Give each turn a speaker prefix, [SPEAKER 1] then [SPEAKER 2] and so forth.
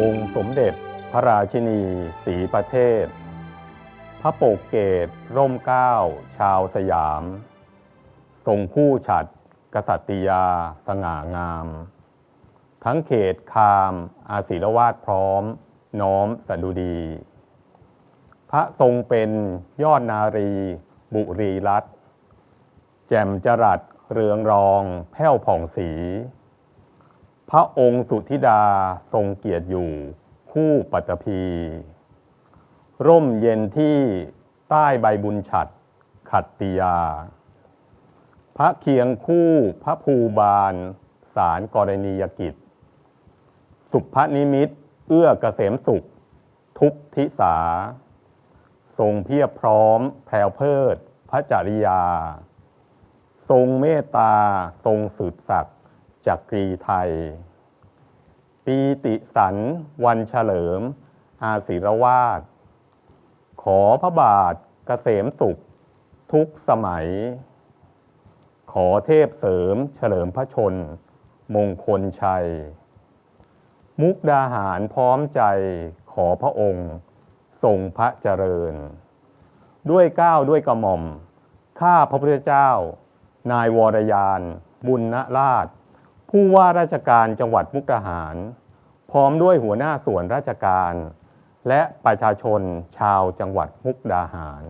[SPEAKER 1] องสมเด็จพระราชินีศรีประเทศ พระโปกเกตร่มเก้า ชาวสยาม ทรงคู่ฉัดกษัตริยาสง่างาม ทั้งเขตคาม อาศิรวาสพร้อม น้อมสดุดี พระทรงเป็นยอดนารี บุรีรัตแจ่มจรัสเรืองรอง แผ้วผ่องสี พระองค์สุธิดาทรงเกียรติอยู่ คู่ปัตตภี ร่มเย็นที่ใต้ใบบุญฉัดขัตติยา พระเคียงคู่พระภูบาล สารกรณียกิจ สุภนิมิต เอื้อเกษมสุข ทุกทิสา ทรงเพียบพร้อมแพรวเพลิด พระจริยา ทรงเมตตา ทรงสืบศักดิ จักรีไทย ปีติสันวันเฉลิม อาศิรวาสขอพระบาทกเกษมสุข ทุกสมัย ขอเทพเสริมเฉลิมพระชน มงคลชัย มุกดาหารพร้อมใจขอพระองค์ ทรงพระเจริญ ด้วยก้าวด้วยกระหม่อม ข้าพระพุทธเจ้า นายวรยาน บุญนราช ผู้ว่าราชการจังหวัดมุกดาหาร พร้อมด้วยหัวหน้าส่วนราชการ และประชาชนชาวจังหวัดมุกดาหาร